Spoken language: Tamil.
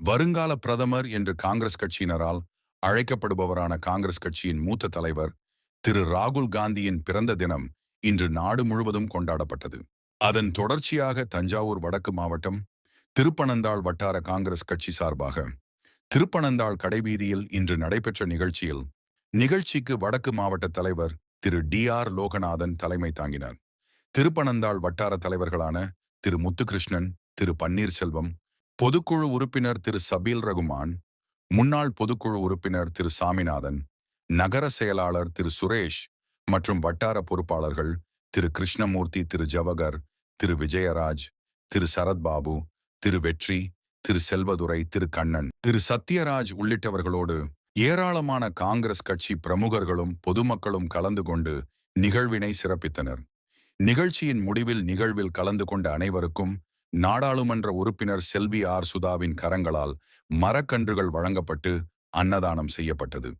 வருங்கால பிரதமர் என்று காங்கிரஸ் கட்சியினரால் அழைக்கப்படுபவரான காங்கிரஸ் கட்சியின் மூத்த தலைவர் திரு ராகுல் காந்தியின் பிறந்த தினம் இன்று நாடு முழுவதும் கொண்டாடப்பட்டது. அதன் தொடர்ச்சியாக தஞ்சாவூர் வடக்கு மாவட்டம் திருப்பனந்தாள் வட்டார காங்கிரஸ் கட்சி சார்பாக திருப்பனந்தாள் கடைவீதியில் இன்று நடைபெற்ற நிகழ்ச்சியில் நிகழ்ச்சிக்கு வடக்கு மாவட்ட தலைவர் திரு டி ஆர் லோகநாதன் தலைமை தாங்கினார். திருப்பனந்தாள் வட்டார தலைவர்களான திரு முத்துகிருஷ்ணன் திரு பன்னீர்செல்வம் பொதுக்குழு உறுப்பினர் திரு. சபீல் ரகுமான் முன்னாள் பொதுக்குழு உறுப்பினர் திரு. சாமிநாதன் நகர செயலாளர் திரு. சுரேஷ் மற்றும் வட்டார பொறுப்பாளர்கள் திரு. கிருஷ்ணமூர்த்தி திரு. ஜவகர் திரு. விஜயராஜ் திரு. சரத்பாபு திரு. வெற்றி திரு. செல்வதுரை திரு. கண்ணன் திரு. சத்யராஜ் உள்ளிட்டவர்களோடு ஏராளமான காங்கிரஸ் கட்சி பிரமுகர்களும் பொதுமக்களும் கலந்து கொண்டு நிகழ்வினை சிறப்பித்தனர். நிகழ்ச்சியின் முடிவில் நிகழ்வில் கலந்து கொண்ட அனைவருக்கும் நாடாளுமன்ற உறுப்பினர் செல்வி ஆர் சுதாவின் கரங்களால் மரக்கன்றுகள் வழங்கப்பட்டு அன்னதானம் செய்யப்பட்டது.